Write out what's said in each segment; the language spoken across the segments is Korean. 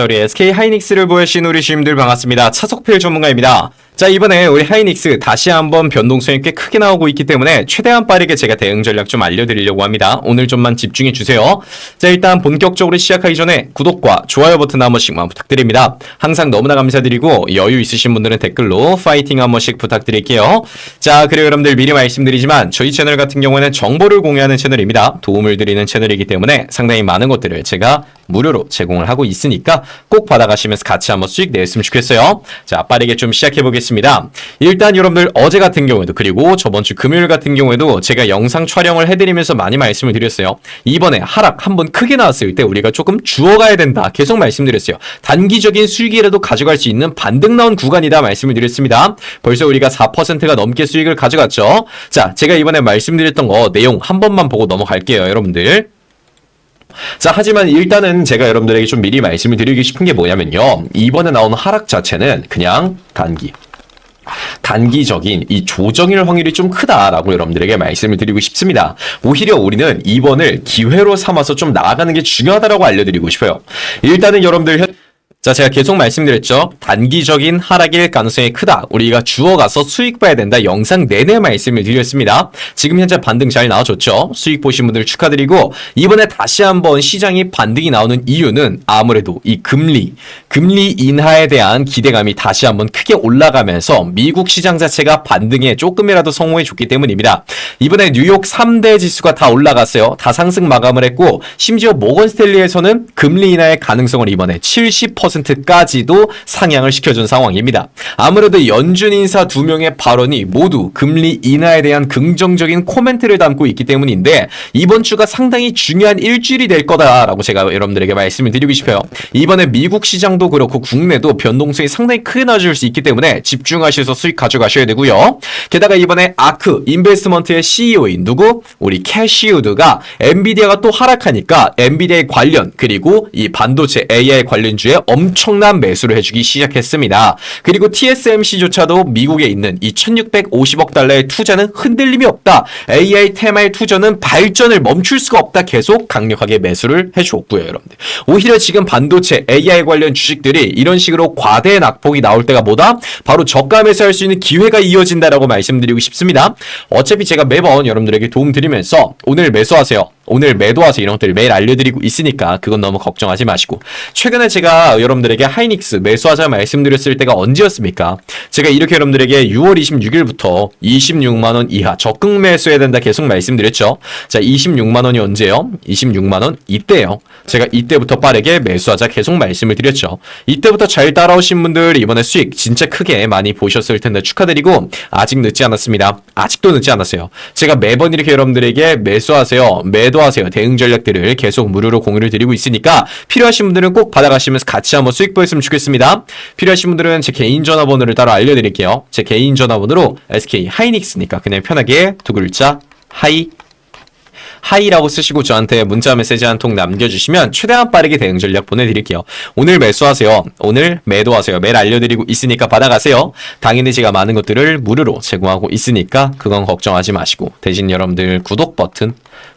자, 우리 SK 하이닉스를 보여주신 우리 주임들 반갑습니다. 차석필 전문가입니다. 자, 이번에 우리 하이닉스 다시 한번 변동성이 꽤 크게 나오고 있기 때문에 최대한 빠르게 제가 대응 전략 좀 알려드리려고 합니다. 오늘 좀만 집중해 주세요. 자, 일단 본격적으로 시작하기 전에 구독과 좋아요 버튼 한 번씩만 부탁드립니다. 항상 너무나 감사드리고 여유 있으신 분들은 댓글로 파이팅 한 번씩 부탁드릴게요. 자, 그리고 여러분들 미리 말씀드리지만 저희 채널 같은 경우에는 정보를 공유하는 채널입니다. 도움을 드리는 채널이기 때문에 상당히 많은 것들을 제가 무료로 제공을 하고 있으니까 꼭 받아가시면서 같이 한번 수익 내셨으면 좋겠어요. 자, 빠르게 좀 시작해 보겠습니다. 일단 여러분들 어제 같은 경우에도 그리고 저번 주 금요일 같은 경우에도 제가 영상 촬영을 해드리면서 많이 말씀을 드렸어요. 이번에 하락 한번 크게 나왔을 때 우리가 조금 주워가야 된다. 계속 말씀드렸어요. 단기적인 수익이라도 가져갈 수 있는 반등 나온 구간이다 말씀을 드렸습니다. 벌써 우리가 4%가 넘게 수익을 가져갔죠. 자, 제가 이번에 말씀드렸던 거 내용 한 번만 보고 넘어갈게요, 여러분들. 자, 하지만 일단은 제가 여러분들에게 좀 미리 말씀을 드리고 싶은 게 뭐냐면요. 이번에 나온 하락 자체는 그냥 단기. 단기적인 이 조정일 확률이 좀 크다라고 여러분들에게 말씀을 드리고 싶습니다. 오히려 우리는 이번을 기회로 삼아서 좀 나아가는 게 중요하다라고 알려드리고 싶어요. 일단은 여러분들 현... 자, 제가 계속 말씀드렸죠. 단기적인 하락일 가능성이 크다. 우리가 주워가서 수익 봐야 된다. 영상 내내 말씀을 드렸습니다. 지금 현재 반등 잘 나와줬죠. 수익 보신 분들 축하드리고 이번에 다시 한번 시장이 반등이 나오는 이유는 아무래도 이 금리, 금리 인하에 대한 기대감이 다시 한번 크게 올라가면서 미국 시장 자체가 반등에 조금이라도 성공해 줬기 때문입니다. 이번에 뉴욕 3대 지수가 다 올라갔어요. 다 상승 마감을 했고 심지어 모건 스탠리에서는 금리 인하의 가능성을 이번에 70% 10%까지도 상향을 시켜준 상황입니다. 아무래도 연준 인사 두 명의 발언이 모두 금리 인하에 대한 긍정적인 코멘트를 담고 있기 때문인데 이번 주가 상당히 중요한 일주일이 될 거다라고 제가 여러분들에게 말씀을 드리고 싶어요. 이번에 미국 시장도 그렇고 국내도 변동성이 상당히 크게 나아질 수 있기 때문에 집중하셔서 수익 가져가셔야 되고요. 게다가 이번에 아크 인베스트먼트의 CEO인 누구? 우리 캐시우드가 엔비디아가 또 하락하니까 엔비디아의 관련 그리고 이 반도체 AI 관련주에 엄 청난 매수를 해주기 시작했습니다. 그리고 TSMC조차도 미국에 있는 이 1650억 달러의 투자는 흔들림이 없다. AI 테마의 투자는 발전을 멈출 수가 없다. 계속 강력하게 매수를 해주었고요, 여러분들. 오히려 지금 반도체 AI 관련 주식들이 이런 식으로 과대 낙폭이 나올 때가 뭐다? 바로 저가 매수할 수 있는 기회가 이어진다라고 말씀드리고 싶습니다. 어차피 제가 매번 여러분들에게 도움 드리면서 오늘 매수하세요. 오늘 매도하세요 이런 것들 매일 알려드리고 있으니까 그건 너무 걱정하지 마시고 최근에 제가 여러분들에게 하이닉스 매수하자 말씀드렸을 때가 언제였습니까? 제가 이렇게 여러분들에게 6월 26일부터 26만원 이하 적극 매수해야 된다 계속 말씀드렸죠. 자 26만원이 언제요? 26만원 이때요. 제가 이때부터 빠르게 매수하자 계속 말씀을 드렸죠. 이때부터 잘 따라오신 분들 이번에 수익 진짜 크게 많이 보셨을 텐데 축하드리고 아직 늦지 않았습니다. 아직도 늦지 않았어요. 제가 매번 이렇게 여러분들에게 매수하세요. 매도 하세요. 대응 전략들을 계속 무료로 공유를 드리고 있으니까 필요하신 분들은 꼭 받아가시면서 같이 한번 수익 보였으면 좋겠습니다. 필요하신 분들은 제 개인 전화번호를 따로 알려드릴게요. 제 개인 전화번호로 SK 하이닉스니까 그냥 편하게 두 글자 하이 하이라고 쓰시고 저한테 문자 메시지 한 통 남겨주시면 최대한 빠르게 대응 전략 보내드릴게요. 오늘 매수하세요. 오늘 매도하세요. 매일 알려드리고 있으니까 받아가세요. 당연히 제가 많은 것들을 무료로 제공하고 있으니까 그건 걱정하지 마시고 대신 여러분들 구독 버튼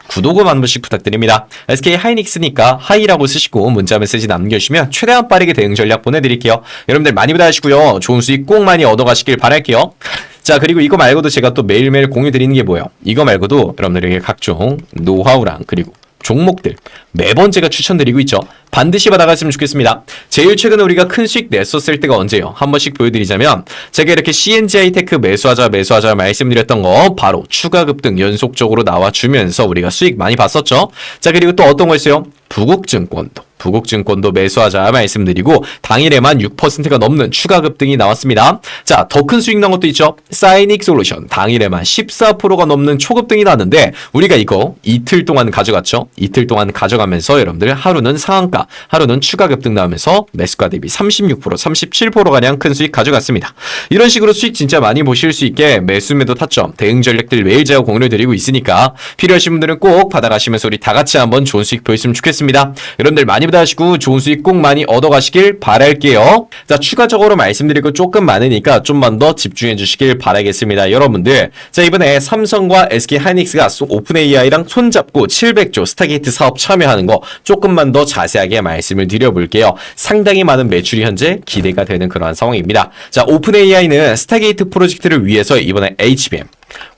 구독을 한 번씩 부탁드립니다. SK 하이닉스니까 하이라고 쓰시고 문자 메시지 남겨주시면 최대한 빠르게 대응 전략 보내드릴게요. 여러분들 많이 받아주시고요. 좋은 수익 꼭 많이 얻어가시길 바랄게요. 자 그리고 이거 말고도 제가 또 매일매일 공유 드리는 게 뭐예요? 이거 말고도 여러분들에게 각종 노하우랑 그리고 종목들 매번 제가 추천드리고 있죠. 반드시 받아갔으면 좋겠습니다. 제일 최근에 우리가 큰 수익 냈었을 때가 언제예요? 한 번씩 보여드리자면 제가 이렇게 CNGI 테크 매수하자 매수하자 말씀드렸던 거 바로 추가 급등 연속적으로 나와주면서 우리가 수익 많이 봤었죠. 자 그리고 또 어떤 거 있어요? 부국증권도 부국증권도 매수하자 말씀드리고 당일에만 6%가 넘는 추가 급등이 나왔습니다. 자, 더 큰 수익 난 것도 있죠. 사이닉 솔루션 당일에만 14%가 넘는 초급등이 났는데 우리가 이거 이틀 동안 가져갔죠. 이틀 동안 가져가면서 여러분들 하루는 상한가, 하루는 추가 급등 나오면서 매수가 대비 36%, 37% 가량 큰 수익 가져갔습니다. 이런 식으로 수익 진짜 많이 보실 수 있게 매수 매도 타점, 대응 전략들 매일 제가 공유를 드리고 있으니까 필요하신 분들은 꼭 받아가시면서 우리 다 같이 한번 좋은 수익 보였으면 좋겠습니다. 여러분들 많이 부터 하시고 좋은 수익 꼭 많이 얻어가시길 바랄게요. 자, 추가적으로 말씀드릴 거 조금 많으니까 좀만 더 집중해 주시길 바라겠습니다. 여러분들. 자, 이번에 삼성과 SK 하이닉스가 오픈 AI랑 손잡고 700조 스타게이트 사업 참여하는 거 조금만 더 자세하게 말씀을 드려볼게요. 상당히 많은 매출이 현재 기대가 되는 그러한 상황입니다. 자, 오픈 AI는 스타게이트 프로젝트를 위해서 이번에 HBM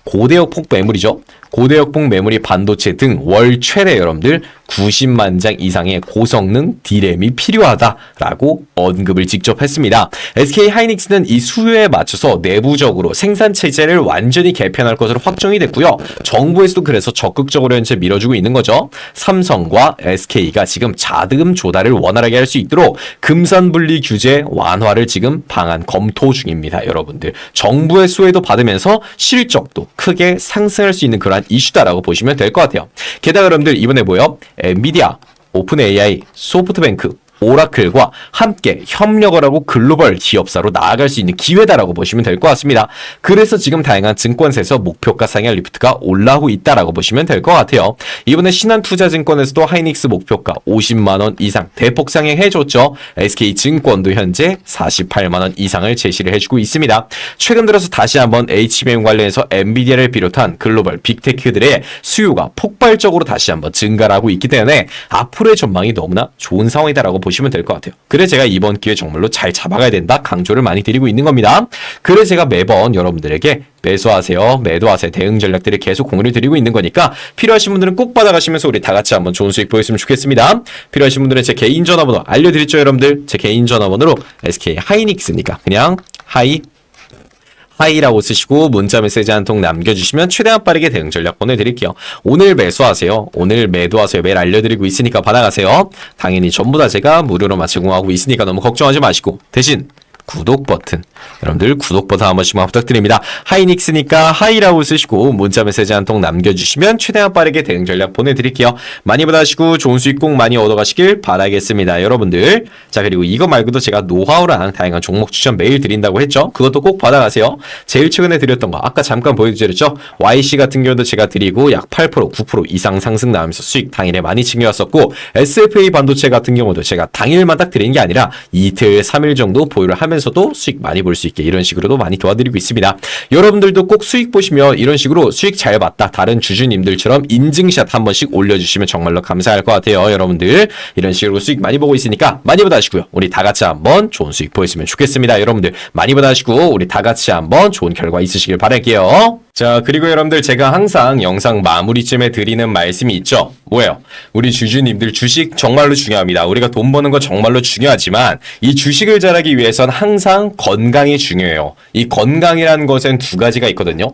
고대역폭 매물이죠. 고대역폭 메모리 반도체 등 월 최대 여러분들 90만 장 이상의 고성능 D램이 필요하다라고 언급을 직접 했습니다. SK 하이닉스는 이 수요에 맞춰서 내부적으로 생산 체제를 완전히 개편할 것으로 확정이 됐고요. 정부에서도 그래서 적극적으로 현재 밀어주고 있는 거죠. 삼성과 SK가 지금 자금 조달을 원활하게 할 수 있도록 금산 분리 규제 완화를 지금 방안 검토 중입니다. 여러분들 정부의 수혜도 받으면서 실적도 크게 상승할 수 있는 그러한 이슈다라고 보시면 될 것 같아요. 게다가 여러분들 이번에 뭐요? 엔비디아, 오픈 AI, 소프트뱅크, 오라클과 함께 협력을 하고 글로벌 기업사로 나아갈 수 있는 기회다라고 보시면 될 것 같습니다. 그래서 지금 다양한 증권사에서 목표가 상향 리프트가 올라오고 있다라고 보시면 될 것 같아요. 이번에 신한투자증권에서도 하이닉스 목표가 50만 원 이상 대폭 상향해줬죠. SK증권도 현재 48만 원 이상을 제시를 해주고 있습니다. 최근 들어서 다시 한번 HBM 관련해서 엔비디아를 비롯한 글로벌 빅테크들의 수요가 폭발적으로 다시 한번 증가하고 있기 때문에 앞으로의 전망이 너무나 좋은 상황이다라고 보시면 될 것 같아요. 그래 제가 이번 기회 정말로 잘 잡아가야 된다 강조를 많이 드리고 있는 겁니다. 그래 제가 매번 여러분들에게 매수하세요, 매도하세요 대응 전략들을 계속 공유를 드리고 있는 거니까 필요하신 분들은 꼭 받아가시면서 우리 다 같이 한번 좋은 수익 보였으면 좋겠습니다. 필요하신 분들은 제 개인 전화번호 알려드렸죠 여러분들 제 개인 전화번호로 SK 하이닉스니까 그냥 하이 하이라고 쓰시고 문자 메시지 한 통 남겨주시면 최대한 빠르게 대응 전략 보내드릴게요. 오늘 매수하세요. 오늘 매도하세요. 매일 알려드리고 있으니까 받아가세요. 당연히 전부 다 제가 무료로 제공하고 있으니까 너무 걱정하지 마시고 대신 구독 버튼 여러분들 구독 버튼 한 번씩만 부탁드립니다. 하이닉스니까 하이라고 쓰시고 문자 메시지 한 통 남겨주시면 최대한 빠르게 대응 전략 보내드릴게요. 많이 받아시고 좋은 수익 꼭 많이 얻어가시길 바라겠습니다. 여러분들 자 그리고 이거 말고도 제가 노하우랑 다양한 종목 추천 매일 드린다고 했죠. 그것도 꼭 받아가세요. 제일 최근에 드렸던 거 아까 잠깐 보여드렸죠. YC 같은 경우도 제가 드리고 약 8% 9% 이상 상승 나오면서 수익 당일에 많이 챙겨왔었고 SFA 반도체 같은 경우도 제가 당일만 딱 드리는 게 아니라 이틀 3일 정도 보유를 하면 서도 수익 많이 볼 수 있게 이런 식으로도 많이 도와드리고 있습니다. 여러분들도 꼭 수익 보시면 이런 식으로 수익 잘 봤다 다른 주주님들처럼 인증샷 한 번씩 올려주시면 정말로 감사할 것 같아요. 여러분들 이런 식으로 수익 많이 보고 있으니까 많이 받아시고요. 우리 다 같이 한번 좋은 수익 보였으면 좋겠습니다. 여러분들 많이 받아시고 우리 다 같이 한번 좋은 결과 있으시길 바랄게요. 자, 그리고 여러분들 제가 항상 영상 마무리쯤에 드리는 말씀이 있죠. 뭐예요? 우리 주주님들 주식 정말로 중요합니다. 우리가 돈 버는 거 정말로 중요하지만 이 주식을 잘하기 위해선 항상 건강이 중요해요. 이 건강이라는 것엔 두 가지가 있거든요.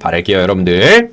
바랄게요, 여러분들.